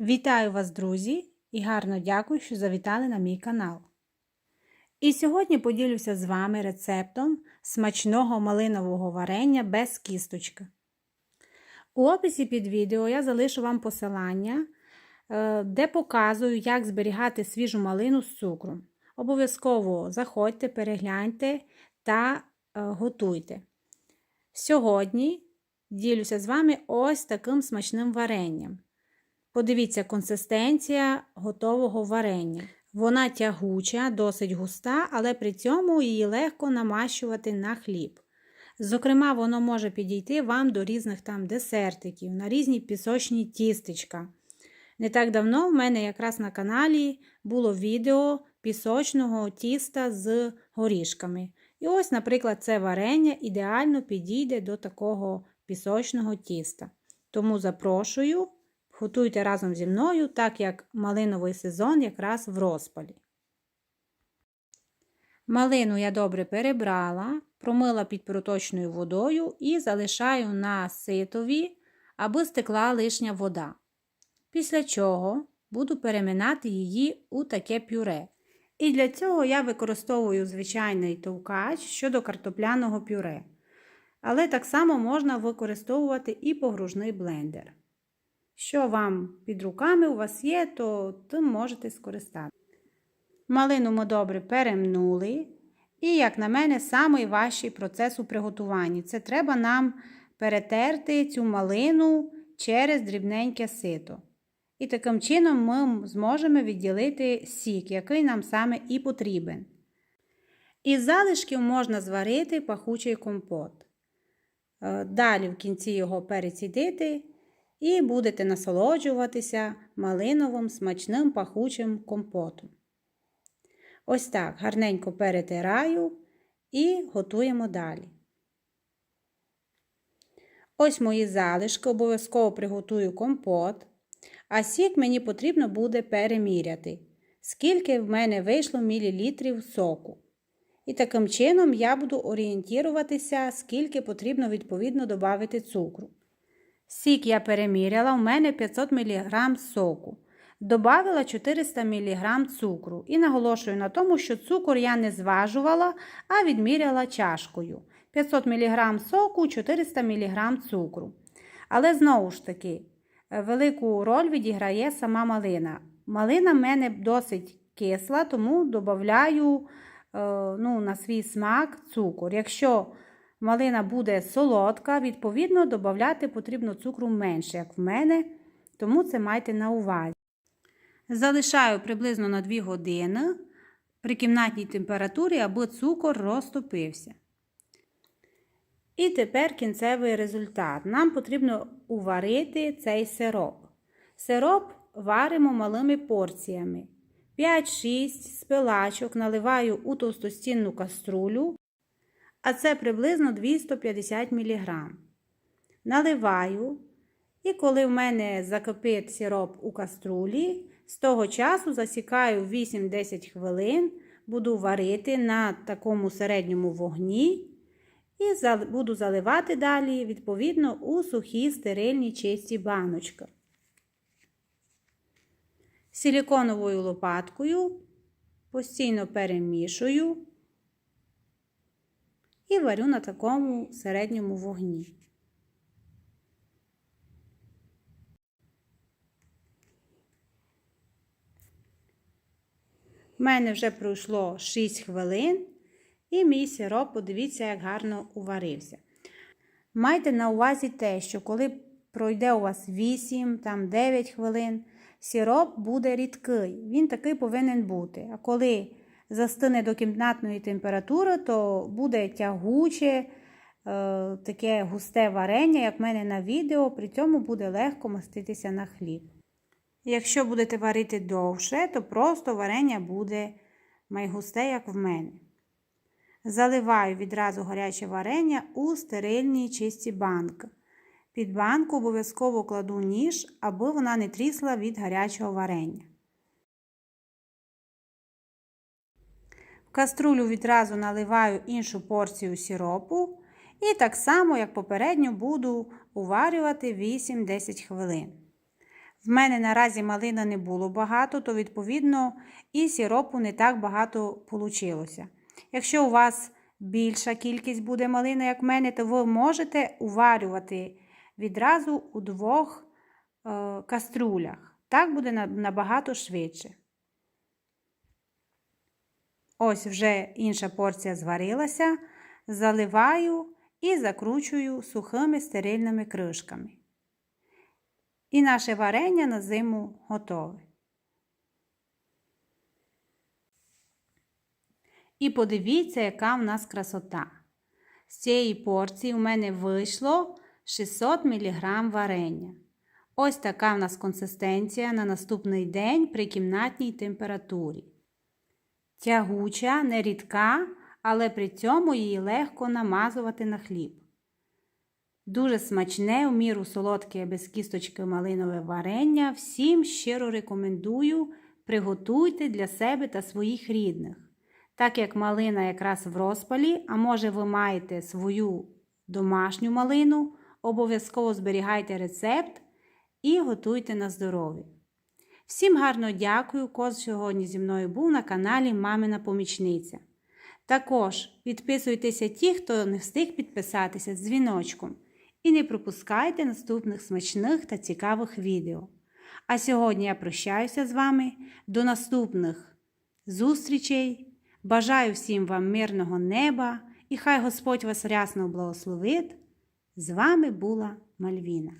Вітаю вас, друзі, і гарно дякую, що завітали на мій канал. І сьогодні поділюся з вами рецептом смачного малинового варення без кісточки. У описі під відео я залишу вам посилання, е, де показую, як зберігати свіжу малину з цукром. Обов'язково заходьте, перегляньте та е, готуйте. Сьогодні ділюся з вами ось таким смачним варенням. Подивіться, консистенція готового варення. Вона тягуча, досить густа, але при цьому її легко намащувати на хліб. Зокрема, воно може підійти вам до різних там десертиків, на різні пісочні тістечка. Не так давно в мене якраз на каналі було відео пісочного тіста з горішками. І ось, наприклад, це варення ідеально підійде до такого пісочного тіста. Тому запрошую. Готуйте разом зі мною, так як малиновий сезон якраз в розпалі. Малину я добре перебрала, промила під проточною водою і залишаю на ситові, аби стекла лишня вода. Після чого буду переминати її у таке пюре. І для цього я використовую звичайний товкач щодо картопляного пюре. Але так само можна використовувати і погружний блендер. Що вам під руками у вас є, то тим можете скористати. Малину ми добре перемнули. І, як на мене, найважчий процес у приготуванні. Це треба нам перетерти цю малину через дрібненьке сито. І таким чином ми зможемо відділити сік, який нам саме і потрібен. Із залишків можна зварити пахучий компот. Е, далі в кінці його перецідити і будете насолоджуватися малиновим смачним пахучим компотом. Ось так гарненько перетираю і готуємо далі. Ось мої залишки, обов'язково приготую компот, а сік мені потрібно буде переміряти, скільки в мене вийшло мілілітрів соку. І таким чином я буду орієнтуватися, скільки потрібно відповідно додати цукру. Сік я переміряла, у мене 500 мг соку. Добавила 400 мг цукру і наголошую на тому, що цукор я не зважувала, а відміряла чашкою. 500 мг соку, 400 мг цукру. Але знову ж таки, велику роль відіграє сама малина. Малина в мене досить кисла, тому додаю е, ну, на свій смак цукор. Якщо малина буде солодка, відповідно, додати потрібно цукру менше, як в мене, тому це майте на увазі. Залишаю приблизно на 2 години при кімнатній температурі, аби цукор розтопився. І тепер кінцевий результат. Нам потрібно уварити цей сироп. Сироп варимо малими порціями. 5-6 спилачок наливаю у товстостінну каструлю а це приблизно 250 мг. Наливаю, і коли в мене закипить сироп у каструлі, з того часу засікаю 8-10 хвилин, буду варити на такому середньому вогні і буду заливати далі, відповідно, у сухі стерильні чисті баночки. Силіконовою лопаткою постійно перемішую і варю на такому середньому вогні. У мене вже пройшло 6 хвилин, і мій сироп, подивіться, як гарно уварився. Майте на увазі те, що коли пройде у вас 8, там 9 хвилин, сироп буде рідкий, він такий повинен бути. А коли застине до кімнатної температури, то буде тягуче, е, таке густе варення, як в мене на відео, при цьому буде легко маститися на хліб. Якщо будете варити довше, то просто варення буде майгусте, як в мене. Заливаю відразу гаряче варення у стерильні чисті банки. Під банку обов'язково кладу ніж, аби вона не трісла від гарячого варення. Каструлю відразу наливаю іншу порцію сиропу і так само, як попередньо, буду уварювати 8-10 хвилин. В мене наразі малина не було багато, то відповідно і сіропу не так багато получилося. Якщо у вас більша кількість буде малини, як в мене, то ви можете уварювати відразу у двох е, каструлях. Так буде набагато швидше. Ось вже інша порція зварилася, заливаю і закручую сухими стерильними кришками. І наше варення на зиму готове. І подивіться, яка в нас красота. З цієї порції у мене вийшло 600 мг варення. Ось така в нас консистенція на наступний день при кімнатній температурі. Тягуча, не рідка, але при цьому її легко намазувати на хліб. Дуже смачне, у міру солодке без кісточки малинове варення. Всім щиро рекомендую приготуйте для себе та своїх рідних. Так як малина якраз в розпалі, а може ви маєте свою домашню малину, обов'язково зберігайте рецепт і готуйте на здоров'я. Всім гарно дякую, кот сьогодні зі мною був на каналі Мамина Помічниця. Також підписуйтеся ті, хто не встиг підписатися з дзвіночком. І не пропускайте наступних смачних та цікавих відео. А сьогодні я прощаюся з вами. До наступних зустрічей. Бажаю всім вам мирного неба і хай Господь вас рясно благословить. З вами була Мальвіна.